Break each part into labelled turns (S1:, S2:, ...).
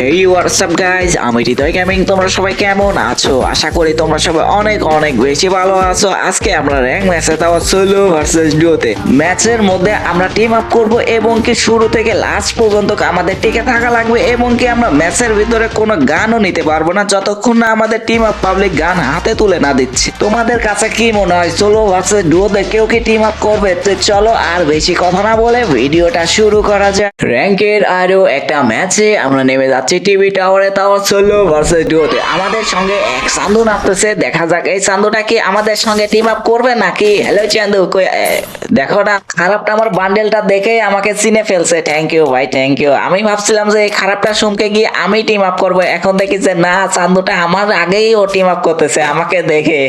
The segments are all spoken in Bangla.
S1: হেই হোয়াটসঅ্যাপ গাইজ আমি হৃদয় গেমিং তোমরা সবাই কেমন আছো? আশা করি তোমরা সবাই অনেক অনেক বেশি ভালো আছো। আজকে আমরা র্যাঙ্ক ম্যাচে তাও সোলো ভার্সেস ডুওতে ম্যাচের মধ্যে আমরা টিম আপ করব এবং কি শুরু থেকে লাস্ট পর্যন্ত আমাদের টিকে থাকা লাগবে এবং কি আমরা ম্যাচের ভিতরে কোনো গানও নিতে পারব না। যতক্ষণ না আমাদের টিম আপ পাবলিক গান হাতে তুলে না দিচ্ছে। তোমাদের কাছে কি মনে হয়, সোলো ভার্সেস ডুওতে কেউ কি টিম আপ করবে? তো চলো আর বেশি কথা না বলে ভিডিওটা শুরু করা যাক। র্যাঙ্কের আরও একটা ম্যাচে আমরা নেমে যাচ্ছি। টিভি টাওয়ারে, তাও সোলো ভার্সেস ডুওতে আমাদের সঙ্গে এক চান্দু নামতেছে দেখা যাক। এই চান্দুটা কি আমাদের সঙ্গে টিম আপ করবে নাকি? হ্যালো চান্দু দেখো না, খারাপটা আমার বান্ডেলটা দেখে আমাকে চিনে ফেলছে। থ্যাংক ইউ ভাই থ্যাংক ইউ আমি ভাবছিলাম যে এই খারাপটা শুনকে গিয়ে আমি টিম আপ করব। এখন দেখি যে না, চান্দুটা আমার আগেই ও টিম আপ করতেছে, আমাকে দেখে।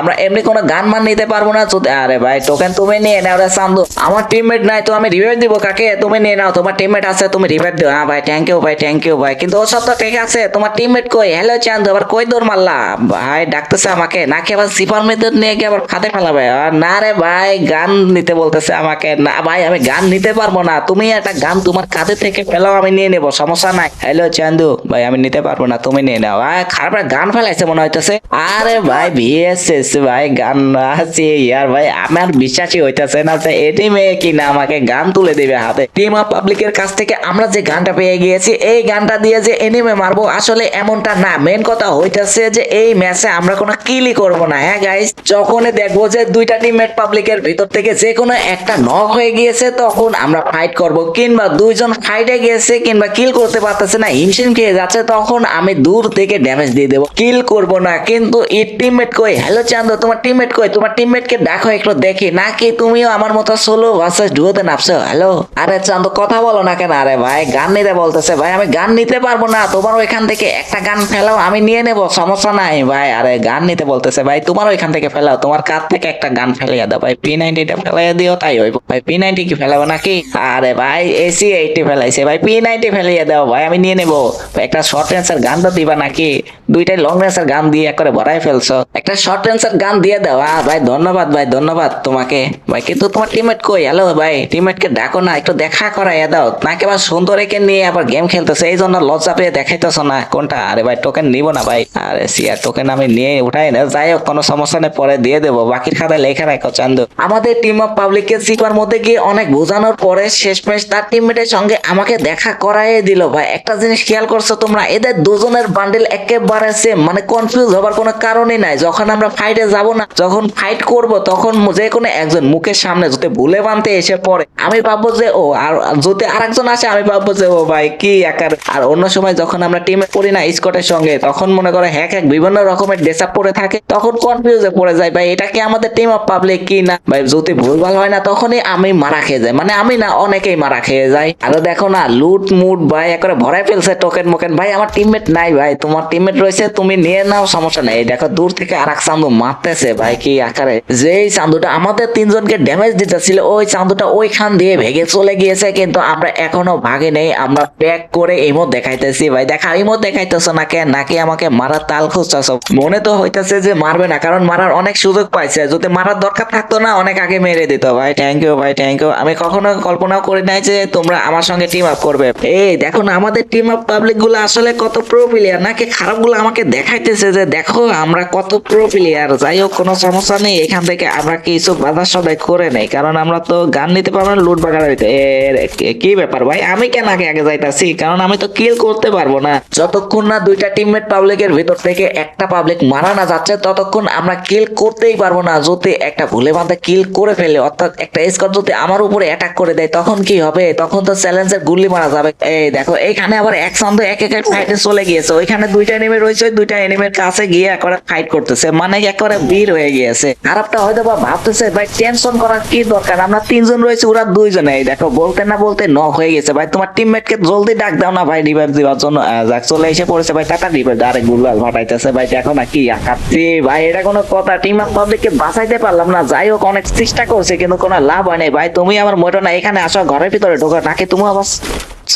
S1: আমরা এমনি কোনো গান মান নিতে পারব না। আরে ভাই টোকেন তুমি নিয়ে নাও রে চান্দু। আমার টিমমেট নাই তো আমি রিভাইভ দিব কাকে? তুমি নিয়ে নাও, তোমার টিমমেট আছে, তুমি রিভাইভ দিও। হ্যাঁ ভাই থ্যাংক ইউ ভাই থ্যাংক ইউ ভাই কিন্তু ও সব তো ঠিক আছে, তোমার টিমমেট কই? হ্যালো চান্দু আবার কই দৌড় মারলা? ভাই, ডাকতেছে আমাকে। নাকি আবার সিপার মেথড নিয়ে গিয়ে আবার খাতে ফেলাবে? না রে ভাই, গান নিতে বলতেছে আমাকে। না, ভাই, আমি গান নিতে পারব না। তুমি একটা গান তোমার কাঁধে থেকে ফেলাও, আমি নিয়ে নেব, সমস্যা নাই। হ্যালো চান্দু ভাই, আমি নিতে পারব না, তুমি নিয়ে নাও। ভাই খারাপ গান ফেলাইছে মনে হইতেছে। আরে ভাই ভিএসএস ভাই, গান আছে ইয়ার, ভাই, আমার বিশ্বাসই হইতেছে না এটি মেয়ে কি না আমাকে গান তুলে দেবে হাতে। টিম অফ পাবলিকের কাছ থেকে আমরা যে গানটা পেয়ে গিয়েছি, এই গানটা দিয়ে যে এনিমে মারবো, আসলে এমনটা না। মেন কথা হইতেছে যে এই ম্যাচে আমরা কোনো কিলই করব না। হ্যাঁ গাইস যখনই দেখব যে দুইটা টিমমেট পাবলিকের ভিতর থেকে যে কোনো একটা নক হয়ে গিয়েছে, তখন আমরা ফাইট করব। কিংবা দুইজন ফাইটে গিয়েছে, কিংবা কিল করতে পারতেছে না, হিমশিম খেয়ে যাচ্ছে, তখন আমি দূর থেকে ড্যামেজ দিয়ে দেবো। কিল করব না, কিন্তু এই টিমমেট কই? হ্যালো চান্দ, তোমার টিমমেট কই? তোমার টিমমেটকে দেখো একটু দেখি। নাকি তুমিও আমার মতো সোলো ভার্সেস ডুয়োতে নামছো? হ্যালো আরে চান্দ, কথা বলো না কেন? আরে ভাই, গান নিতে বলতেছে, ভাই, আমি গান নিতে পারব না তোমার ওইখান থেকে একটা গান ফেলাও, আমি নিয়ে নেব, সমস্যা নাই। ভাই, আরে গান নিতে বলতেছে, ভাই তোমার ওইখান থেকে ফেলাও, তোমার কাছ থেকে একটা গান ফেলিয়ে দাও। ভাই পি নাইনটিটা ফেলাইয়া দিও, তাই হইব। ভাই পি নাইনটি কি ফেলাবো নাকি? আরে ভাই এসি এইটি ফেলাইছে। ভাই পি নাইনটি ফেলিয়ে দাও, ভাই, আমি নিয়ে নেব। একটা শর্ট রেঞ্জের গান তো দিবা নাকি? দুইটাই লং রেঞ্জের গান দিয়ে একবারে ভরাই ফেলছো। একটা শর্ট রেঞ্জের গান দিয়ে দাও, আহ, ভাই, ধন্যবাদ ভাই, ধন্যবাদ তোমাকে। ভাই, কিন্তু তোমার টিমমেট কই? হ্যালো ভাই টিমমেটকে ডাকো না, একটু দেখা করাইয়া দাও। নাকি আবার সুন্দর সুন্দরীকে নিয়ে আবার গেম খেলতেছে, এই জন্য লজ্জা পেয়ে দেখাইতেছো না কোনটা। আরে ভাই টোকেন নিব না ভাই। আরে সিয়ার টোকেন আমি নিয়ে উঠাই না। যাই হোক, কোনো সমস্যা নেই, পরে দিয়ে দেবো। বাকির খাতায় লেখা রাখো, চান্দু। আমাদের টিম অফ পাবলিককে সিপার মধ্যে গিয়ে অনেক বোঝানোর পরে শেষমেশ তার টিমমেটের সঙ্গে আমাকে দেখা করাই দিল। ভাই, একটা জিনিস খেয়াল করছ তোমরা, এদের দুজনের বান্ডেল একেবারে সেম মানে কনফিউজ হবার কোনো কারণই নাই। যখন আমরা ফাইটে যাব না, যখন ফাইট করব, তখন যে কোনো একজন মুখের সামনে যদি ভুলে বানতে এসে পড়ে, আমি ভাববো যে, ও, আর যদি আরেকজন আসে, আমি ভাববো যে, ও, ভাই কি একার? আর অন্য সময় যখন আমরা টিমে পড়ি না স্কটের সঙ্গে, তখন মনে করে হ্যাক হ্যাক বিভিন্ন রকমের ড্রেস পরে থাকে, তখন কনফিউজে পড়ে যায়, ভাই, এটা কি আমাদের টিম অফ পাবলিক কি না? ভাই, যদি ভুলভাল হয় না, তখনই আমি মারা খেয়ে যাই। মানে আমি না, অনেকেই মারা খেয়ে যাই আর দেখো না লুট মুট ভাই, একবারে ভরাই ফেলছে টোকেন মোকেন ভাই, আমার টিমমেট নাই, ভাই, তোমার টিমমেট রয়েছে, তুমি নিয়ে নাও, সমস্যা নাই। দেখো, দূর থেকে আর এক চান্দু মারতেছে, ভাই, কি আকারে। যেই চান্দুটা আমাদের তিনজনকে ড্যামেজ দিতেছিল, ওই চান্দুটা ওইখান দিয়ে ভেঙে চলে গিয়েছে, কিন্তু আমরা এখনও ভাগে নেই আমরা প্যাক করে ইমোট দেখাইতেছি, ভাই। দেখা ইমোট দেখাইতেছো না কেন নাকি আমাকে মারার তাল খুঁজতেছো? মনে তো হইতেছে যে মারবে না, কারণ মারার অনেক সুযোগ পাইছে। যদি মারার দরকার থাকতো না, অনেক আগে মেরে দিত, ভাই। থ্যাংক ইউ ভাই থ্যাংক ইউ আমি কখনো কল্পনাও করি নাই যে তোমরা আমার সঙ্গে টিম আপ করবে। এই, দেখো না, আমাদের টিম আপ পাবলিকগুলো আসলে কত প্রো প্লেয়ার নাকি খারাপগুলো আমাকে দেখাইতেছে যে, দেখো, আমরা কত প্রো প্লেয়ার যাই হোক, কোনো সমস্যা নেই। এখান থেকে আমরা কিছু বাধা সদাই করে নেই, কারণ আমরা তো গান নিতে পারব না লুট বাগার হইতে কি- ব্যাপার, ভাই? আমি কেন আগে আগে যাইতাছি কারণ আমি তো কিল করতে পারব না। যতক্ষণ না দুইটা টিমমেট পাবলিকের ভিতর থেকে একটা পাবলিক মারা না যাচ্ছে, ততক্ষণ আমরা কিল করতেই পারব না। যদি একটা ভুলে বাঁধে কিল করে ফেলে, অর্থাৎ একটা স্কট যদি আমার উপরে অ্যাটাক করে দেয়, তখন কি হবে? তখন তো চ্যালেঞ্জের গুলি মারা যাবে। এই দেখো, এইখানে আবার এক সন্দেহ এক এক ফাইটে চলে গিয়েছে। ওইখানে দুইটা এনিমে রয়েছে দুইটা এনিমির কাছে গিয়ে একবারে ফাইট করতেছে। মানে একবারে বীর হয়ে গিয়েছে। খারাপটা হয়তো বা ভাবতেছে, ভাই টেনশন করার কি দরকার? আমরা তিনজন রয়েছে, ওরা দুইজনে। এই দেখো, বলতে না বলতে ন হয়ে গেছে। ভাই, তোমার টিমমেটকে জলদি ডাক দাও না ভাই রিভাইভ দেওয়ার জন্য। যাক, চলে এসে পড়েছে ভাই, টাটা রিভাইভ আরে গুলাল ফাটাইতেছে ভাই, দেখো না কি আকাচ্ছি ভাই, এটা কোনো কথা টিম অফ পাবলিককে বাঁচাইতে পারলাম না। যাই হোক, অনেক চেষ্টা করছে, কিন্তু কোনো লাভ হয় নাই। ভাই, তুমি আমার মোটো না, এখানে আসো, ঘরের ভিতরে ঢোকা, নাকি তুমি আবার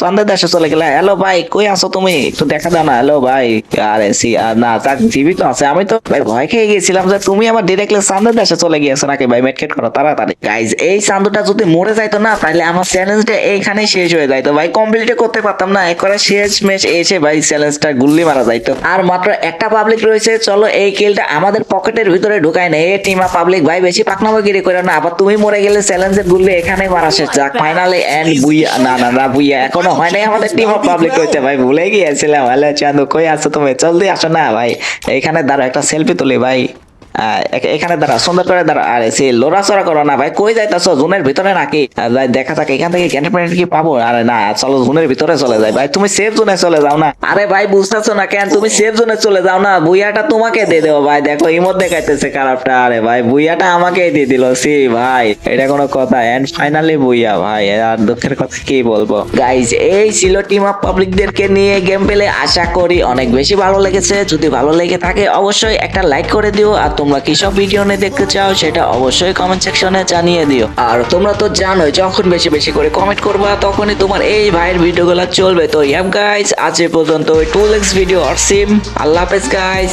S1: সন্ধ্যে দেশে চলে গেলে, হ্যালো ভাই, কই আছো তুমি? একটু দেখা দাও না। হ্যালো ভাই, আরে সি না তার টিভি তো আছে। আমি তো ভাই ভয় খেয়ে গিয়েছিলাম যে, তুমি আমার ডিরেক্টলি সন্ধ্যে দেশে চলে গিয়েছো নাকি ভাই? মেটকেট করো, তাড়াতাড়ি। গাইজ এই চান্দুটা যদি মরে যাইতো না, তাহলে আমার চ্যালেঞ্জটা এইখানেই শেষ হয়ে যাইতো। ভাই কমপ্লিট করতে পারতাম না। একবারে শেষ ম্যাচ এসে ভাই চ্যালেঞ্জটা গুল্লি মারা যাইতো। আর মাত্র একটা পাবলিক রয়েছে, চলো এই কিলটা আমাদের পকেটের ভিতরে ঢুকায় না এই টিমা পাবলিক ভাই, বেশি পাকনামাগিরি করে না। আবার তুমি মরে গেলে চ্যালেঞ্জের গুল্লি এখানে মারা শেষ। যাক ফাইনালি এন্ড বুইয়া না না না বুইয়া এখনও হয় নাই আমাদের টিম অফ পাবলিক হচ্ছে ভাই। ভুলে গিয়েছিলাম। হ্যালো চাঁদ, কই আছো তুমি? জলদি আসো না, ভাই। এখানে দাঁড়া একটা সেলফি তুলি, ভাই। এখানে দাঁড়া সুন্দর করে দাঁড়া। আরে সে লোড়াচড়া করো না ভাই, কই যাইতাছো? জুনের ভিতরে নাকি? দেখা থাকে এখান থেকে গ্যান্ড প্যান্ট কি পাবো? আরে না, চলো, জুনের ভিতরে চলে যাই। ভাই, তুমি সেফ জোনে চলে যাও না। আরে ভাই, বুঝতেছো না কেন? তুমি সেফ জোনে চলে যাও না। বুইয়াটা তোমাকে দিয়ে দেবো, ভাই। দেখো ইমোট দেখাইতেছে খারাপটা। আরে ভাই বুইয়াটা আমাকেই দিয়ে দিল। সি, ভাই, এটা কোনো কথা। এন্ড ফাইনালি বুইয়া ভাই, আর দুঃখের কথা কি বলব? গাইজ এই ছিল টিম অফ পাবলিকদেরকে নিয়ে গেম পেলে আশা করি অনেক বেশি ভালো লেগেছে। যদি ভালো লেগে থাকে, অবশ্যই একটা লাইক করে দিও। আর তোমরা কি সব ভিডিও নিয়ে দেখতে চাও সেটা অবশ্যই কমেন্ট সেকশনে জানিয়ে দিও। আর তোমরা তো জানোই, যখন বেশি বেশি করে কমেন্ট করবা, তখনই তোমার এই ভাইয়ের ভিডিওগুলো চলবে। তো ইয়াম গাইজ আজ পর্যন্ত টু লেক্স ভিডিও আর সিম আল্লাহ হাফেজ গাইজ